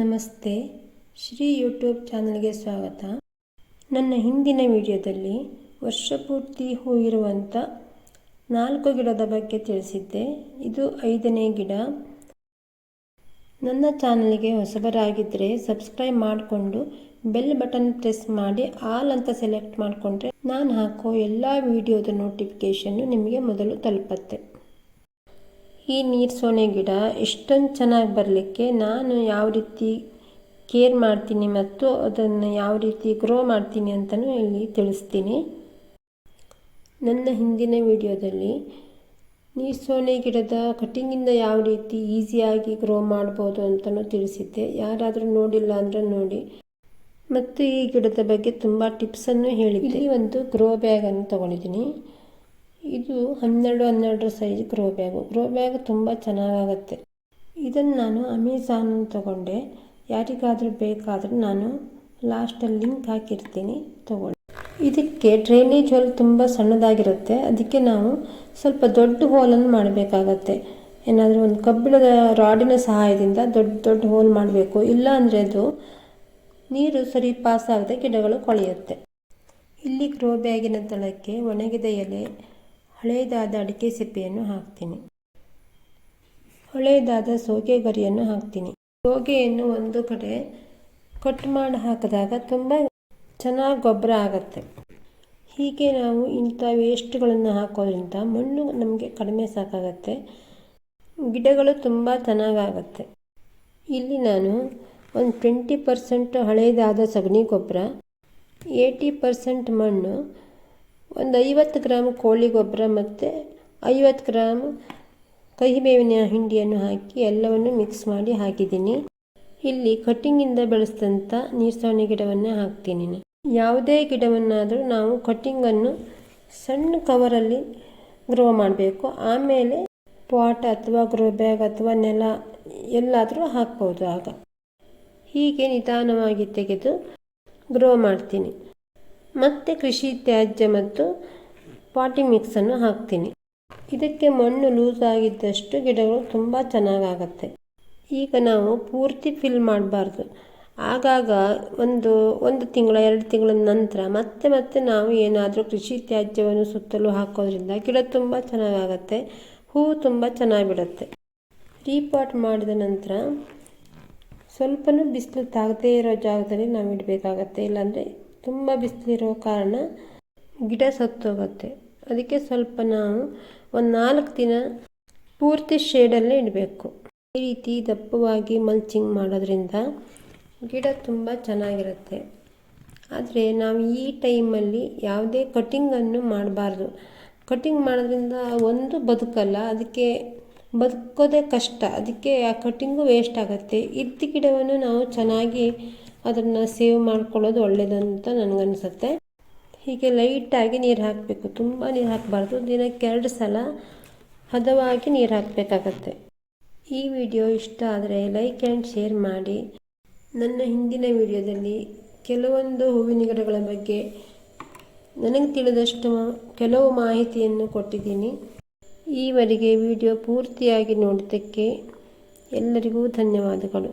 ನಮಸ್ತೆ. ಶ್ರೀ ಯೂಟ್ಯೂಬ್ ಚಾನಲ್ಗೆ ಸ್ವಾಗತ. ನನ್ನ ಹಿಂದಿನ ವಿಡಿಯೋದಲ್ಲಿ ವರ್ಷಪೂರ್ತಿ ಹೂ ಇರುವಂಥ ನಾಲ್ಕು ಗಿಡದ ಬಗ್ಗೆ ತಿಳಿಸಿದ್ದೆ. ಇದು ಐದನೇ ಗಿಡ. ನನ್ನ ಚಾನಲ್ಗೆ ಹೊಸಬರಾಗಿದ್ದರೆ ಸಬ್ಸ್ಕ್ರೈಬ್ ಮಾಡಿಕೊಂಡು ಬೆಲ್ ಬಟನ್ ಪ್ರೆಸ್ ಮಾಡಿ, ಆಲ್ ಅಂತ ಸೆಲೆಕ್ಟ್ ಮಾಡಿಕೊಂಡ್ರೆ ನಾನು ಹಾಕೋ ಎಲ್ಲ ವಿಡಿಯೋದ ನೋಟಿಫಿಕೇಷನ್ನು ನಿಮಗೆ ಮೊದಲು ತಲುಪತ್ತೆ. ಈ ನೀರು ಸೋನೆ ಗಿಡ ಎಷ್ಟೊಂದು ಚೆನ್ನಾಗಿ ಬರಲಿಕ್ಕೆ ನಾನು ಯಾವ ರೀತಿ ಕೇರ್ ಮಾಡ್ತೀನಿ ಮತ್ತು ಅದನ್ನು ಯಾವ ರೀತಿ ಗ್ರೋ ಮಾಡ್ತೀನಿ ಅಂತಲೂ ಇಲ್ಲಿ ತಿಳಿಸ್ತೀನಿ. ನನ್ನ ಹಿಂದಿನ ವಿಡಿಯೋದಲ್ಲಿ ನೀರು ಸೋನೆ ಗಿಡದ ಕಟ್ಟಿಂಗಿಂದ ಯಾವ ರೀತಿ ಈಸಿಯಾಗಿ ಗ್ರೋ ಮಾಡ್ಬೋದು ಅಂತಲೂ ತಿಳಿಸಿದ್ದೆ. ಯಾರಾದರೂ ನೋಡಿಲ್ಲ ಅಂದರೆ ನೋಡಿ. ಮತ್ತು ಈ ಗಿಡದ ಬಗ್ಗೆ ತುಂಬ ಟಿಪ್ಸನ್ನು ಹೇಳಿದ್ದೆ. ಒಂದು ಗ್ರೋ ಬ್ಯಾಗನ್ನು ತೊಗೊಂಡಿದ್ದೀನಿ. ಇದು ಹನ್ನೆರಡು ಹನ್ನೆರಡರ size grow bag grow bag ತುಂಬ ಚೆನ್ನಾಗಾಗತ್ತೆ. ಇದನ್ನು ನಾನು ಅಮೆಝಾನ್ ತಗೊಂಡೆ. ಯಾರಿಗಾದರೂ ಬೇಕಾದರೂ ನಾನು ಲಾಸ್ಟಲ್ಲಿ ಲಿಂಕ್ ಹಾಕಿರ್ತೀನಿ, ತಗೊಳ್ಳಿ. ಇದಕ್ಕೆ ಡ್ರೈನೇಜ್ ಹೋಲ್ ತುಂಬ ಸಣ್ಣದಾಗಿರುತ್ತೆ. ಅದಕ್ಕೆ ನಾವು ಸ್ವಲ್ಪ ದೊಡ್ಡ ಹೋಲನ್ನು ಮಾಡಬೇಕಾಗತ್ತೆ. ಏನಾದರೂ ಒಂದು ಕಬ್ಬಿಣದ ರಾಡಿನ ಸಹಾಯದಿಂದ ದೊಡ್ಡ ದೊಡ್ಡ ಹೋಲ್ ಮಾಡಬೇಕು. ಇಲ್ಲ ಅಂದರೆ ಅದು ನೀರು ಸರಿ ಪಾಸ್ ಆಗದೆ ಗಿಡಗಳು ಕೊಳೆಯುತ್ತೆ. ಇಲ್ಲಿ ಗ್ರೋ ಬ್ಯಾಗಿನ ತಳಕ್ಕೆ ಒಣಗಿದ ಎಲೆ ಹಳೆಯದಾದ ಅಡಿಕೆ ಸಿಪ್ಪೆಯನ್ನು ಹಾಕ್ತೀನಿ. ಹಳೆಯದಾದ ಸೋಗೆ ಗರಿಯನ್ನು ಹಾಕ್ತೀನಿ. ಸೋಗೆಯನ್ನು ಒಂದು ಕಡೆ ಕಟ್ ಮಾಡಿ ಹಾಕಿದಾಗ ತುಂಬ ಚೆನ್ನಾಗಿ ಗೊಬ್ಬರ ಆಗುತ್ತೆ. ಹೀಗೆ ನಾವು ಇಂಥ ವೇಸ್ಟ್ಗಳನ್ನು ಹಾಕೋದ್ರಿಂದ ಮಣ್ಣು ನಮಗೆ ಕಡಿಮೆ ಸಾಕಾಗತ್ತೆ. ಗಿಡಗಳು ತುಂಬ ಚೆನ್ನಾಗಾಗತ್ತೆ. ಇಲ್ಲಿ ನಾನು ಒಂದು ಟ್ವೆಂಟಿ ಪರ್ಸೆಂಟ್ ಹಳೆಯದಾದ ಸಗಣಿ ಗೊಬ್ಬರ, ಏಯ್ಟಿ ಪರ್ಸೆಂಟ್ ಮಣ್ಣು ಒಂದು ಐವತ್ತು ಗ್ರಾಮ್ ಕೋಳಿ ಗೊಬ್ಬರ ಮತ್ತು ಐವತ್ತು ಗ್ರಾಮ್ ಕಹಿಬೇವಿನ ಹಿಂಡಿಯನ್ನು ಹಾಕಿ ಎಲ್ಲವನ್ನು ಮಿಕ್ಸ್ ಮಾಡಿ ಹಾಕಿದ್ದೀನಿ. ಇಲ್ಲಿ ಕಟ್ಟಿಂಗಿಂದ ಬೆಳೆಸಿದಂಥ ನೀರ್ಸವಣೆ ಗಿಡವನ್ನೇ ಹಾಕ್ತೀನಿ. ಯಾವುದೇ ಗಿಡವನ್ನಾದರೂ ನಾವು ಕಟ್ಟಿಂಗನ್ನು ಸಣ್ಣ ಕವರಲ್ಲಿ ಗ್ರೋ ಮಾಡಬೇಕು. ಆಮೇಲೆ ಪಾಟ್ ಅಥವಾ ಗ್ರೋ ಬ್ಯಾಗ್ ಅಥವಾ ನೆಲ ಎಲ್ಲಾದರೂ ಹಾಕ್ಬೋದು ಆಗ. ಹೀಗೆ ನಿಧಾನವಾಗಿ ತೆಗೆದು ಗ್ರೋ ಮಾಡ್ತೀನಿ. ಮತ್ತು ಕೃಷಿ ತ್ಯಾಜ್ಯ ಮತ್ತು ಪಾಟಿ ಮಿಕ್ಸನ್ನು ಹಾಕ್ತೀನಿ. ಇದಕ್ಕೆ ಮಣ್ಣು ಲೂಸ್ ಆಗಿದ್ದಷ್ಟು ಗಿಡಗಳು ತುಂಬ ಚೆನ್ನಾಗಾಗತ್ತೆ. ಈಗ ನಾವು ಪೂರ್ತಿ ಫಿಲ್ ಮಾಡಬಾರ್ದು. ಆಗಾಗ ಒಂದು ಒಂದು ತಿಂಗಳ, ಎರಡು ತಿಂಗಳ ನಂತರ ಮತ್ತೆ ಮತ್ತೆ ನಾವು ಏನಾದರೂ ಕೃಷಿ ತ್ಯಾಜ್ಯವನ್ನು ಸುತ್ತಲೂ ಹಾಕೋದ್ರಿಂದ ಗಿಡ ತುಂಬ ಚೆನ್ನಾಗಾಗತ್ತೆ ಹೂವು ತುಂಬ ಚೆನ್ನಾಗಿ ಬಿಡುತ್ತೆ ರೀಪಾಟ್ ಮಾಡಿದ ನಂತರ ಸ್ವಲ್ಪನೂ ಬಿಸಿಲು ತಾಗದೇ ಇರೋ ಜಾಗದಲ್ಲಿ ನಾವು ಇಡಬೇಕಾಗತ್ತೆ, ಇಲ್ಲಾಂದರೆ ತುಂಬ ಬಿಸಿಲಿರೋ ಕಾರಣ ಗಿಡ ಸತ್ತೋಗುತ್ತೆ. ಅದಕ್ಕೆ ಸ್ವಲ್ಪ ನಾವು ಒಂದು ನಾಲ್ಕು ದಿನ ಪೂರ್ತಿ ಶೇಡಲ್ಲೇ ಇಡಬೇಕು. ಈ ರೀತಿ ದಪ್ಪವಾಗಿ ಮಲ್ಚಿಂಗ್ ಮಾಡೋದ್ರಿಂದ ಗಿಡ ತುಂಬ ಚೆನ್ನಾಗಿರುತ್ತೆ. ಆದರೆ ನಾವು ಈ ಟೈಮಲ್ಲಿ ಯಾವುದೇ ಕಟಿಂಗನ್ನು ಮಾಡಬಾರ್ದು. ಕಟಿಂಗ್ ಮಾಡೋದ್ರಿಂದ ಒಂದು ಬದುಕಲ್ಲ, ಅದಕ್ಕೆ ಬದುಕೋದೇ ಕಷ್ಟ. ಅದಕ್ಕೆ ಆ ಕಟಿಂಗು ವೇಸ್ಟ್ ಆಗುತ್ತೆ. ಇದ್ದ ಗಿಡವನ್ನು ನಾವು ಚೆನ್ನಾಗಿ ಅದನ್ನು ಸೇವ್ ಮಾಡ್ಕೊಳ್ಳೋದು ಒಳ್ಳೆಯದಂತ ನನಗನ್ಸುತ್ತೆ. ಹೀಗೆ ಲೈಟಾಗಿ ನೀರು ಹಾಕಬೇಕು. ತುಂಬ ನೀರು ಹಾಕಬಾರ್ದು. ದಿನಕ್ಕೆ ಎರಡು ಸಲ ಹದವಾಗಿ ನೀರು ಹಾಕಬೇಕಾಗತ್ತೆ. ಈ ವಿಡಿಯೋ ಇಷ್ಟ ಆದರೆ ಲೈಕ್ ಆ್ಯಂಡ್ ಶೇರ್ ಮಾಡಿ. ನನ್ನ ಹಿಂದಿನ ವಿಡಿಯೋದಲ್ಲಿ ಕೆಲವೊಂದು ಹೂವಿನ ಗಿಡಗಳ ಬಗ್ಗೆ ನನಗೆ ತಿಳಿದಷ್ಟು ಕೆಲವು ಮಾಹಿತಿಯನ್ನು ಕೊಟ್ಟಿದ್ದೀನಿ. ಈವರೆಗೆ ವಿಡಿಯೋ ಪೂರ್ತಿಯಾಗಿ ನೋಡಿದ್ದಕ್ಕೆ ಎಲ್ಲರಿಗೂ ಧನ್ಯವಾದಗಳು.